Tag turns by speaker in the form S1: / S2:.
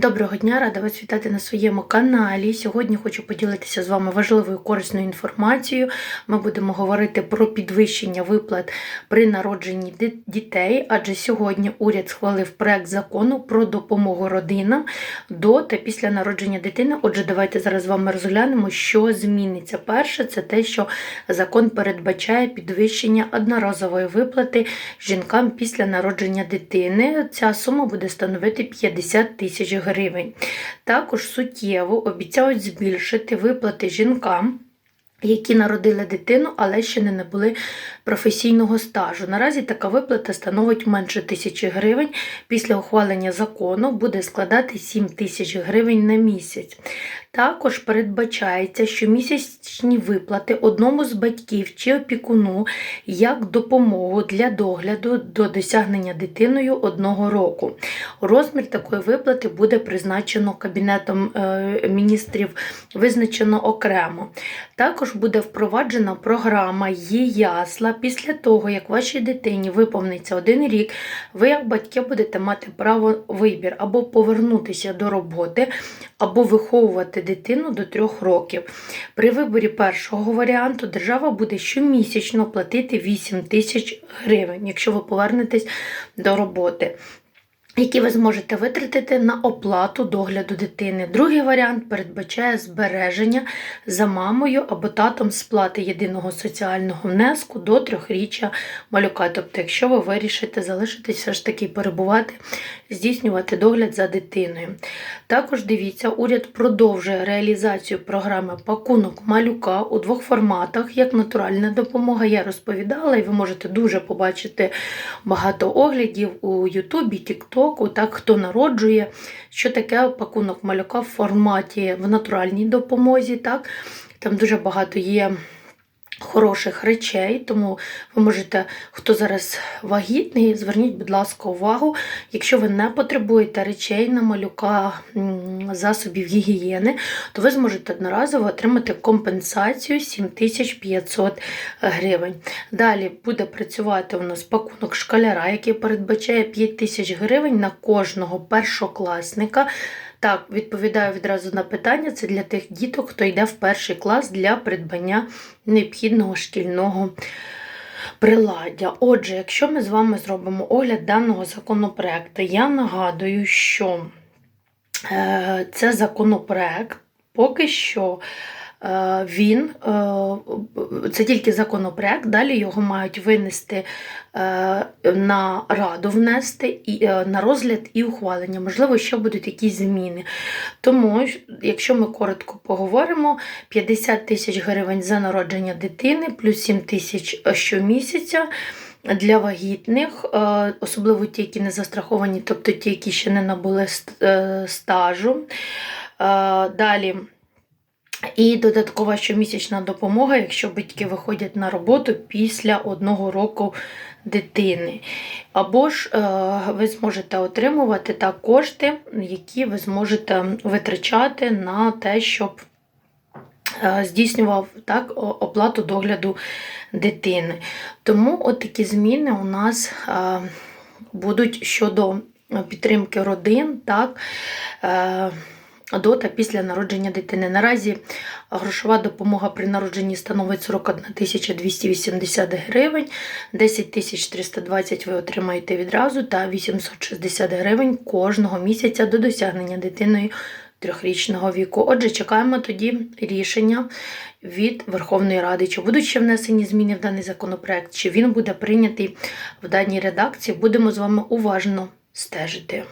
S1: Доброго дня, рада вас вітати на своєму каналі. Сьогодні хочу поділитися з вами важливою корисною інформацією. Ми будемо говорити про підвищення виплат при народженні дітей, адже сьогодні уряд схвалив проект закону про допомогу родинам до та після народження дитини. Отже, давайте зараз з вами розглянемо, що зміниться. Перше, це те, що закон передбачає підвищення одноразової виплати жінкам після народження дитини. Ця сума буде становити 50 тисяч гривень. Також суттєво обіцяють збільшити виплати жінкам. Які народили дитину, але ще не набули професійного стажу. Наразі така виплата становить менше тисячі гривень. Після ухвалення закону буде складати 7 тисяч гривень на місяць. Також передбачається, що місячні виплати одному з батьків чи опікуну як допомогу для догляду до досягнення дитиною одного року. Розмір такої виплати буде призначено Кабінетом е, міністрів, визначено окремо. Також буде впроваджена програма «Її ясла. Після того, як вашій дитині виповниться один рік, ви, як батьки, будете мати право вибір або повернутися до роботи, або виховувати дитину до трьох років. При виборі першого варіанту держава буде щомісячно платити 8 тисяч гривень, якщо ви повернетесь до роботи. Які ви зможете витратити на оплату догляду дитини. Другий варіант передбачає збереження за мамою або татом сплати єдиного соціального внеску до трьохріччя малюка. Тобто, якщо ви вирішите залишитись все ж таки перебувати, здійснювати догляд за дитиною. Також дивіться, уряд продовжує реалізацію програми пакунок малюка у двох форматах, як натуральна допомога. Я розповідала, і ви можете дуже побачити багато оглядів у Ютубі, Тіктоку, так хто народжує, що таке пакунок малюка в форматі в натуральній допомозі. Так? Там дуже багато є хороших речей, тому ви можете, хто зараз вагітний, зверніть, будь ласка, увагу, якщо ви не потребуєте речей на малюка, засобів гігієни, то ви зможете одноразово отримати компенсацію 7500 гривень. Далі буде працювати у нас пакунок школяра, який передбачає 5000 гривень на кожного першокласника. Так, відповідаю відразу на питання. Це для тих діток, хто йде в перший клас для придбання необхідного шкільного приладдя. Отже, якщо ми з вами зробимо огляд даного законопроекту, я нагадую, що е, це законопроект поки що. Е, Він е, це тільки законопроект, далі його мають винести е, на раду внести і на розгляд і ухвалення. Можливо, ще будуть якісь зміни. Тому, якщо ми коротко поговоримо, 50 тисяч гривень за народження дитини, плюс 7 тисяч щомісяця. Для вагітних, особливо ті, які не застраховані, тобто ті, які ще не набули стажу. Далі. І додаткова щомісячна допомога, якщо батьки виходять на роботу після одного року дитини. Або ж е, ви зможете отримувати так кошти, які ви зможете витрачати на те, щоб е, здійснював так, оплату догляду дитини. Тому от такі зміни у нас е, будуть щодо підтримки родин. так, до та після народження дитини. Наразі грошова допомога при народженні становить 41 280 гривень, 10 320 ви отримаєте відразу та 860 гривень кожного місяця до досягнення дитиною трьохрічного віку. Отже, чекаємо тоді рішення від Верховної Ради, чи будуть ще внесені зміни в даний законопроект, чи він буде прийнятий в даній редакції. Будемо з вами уважно стежити.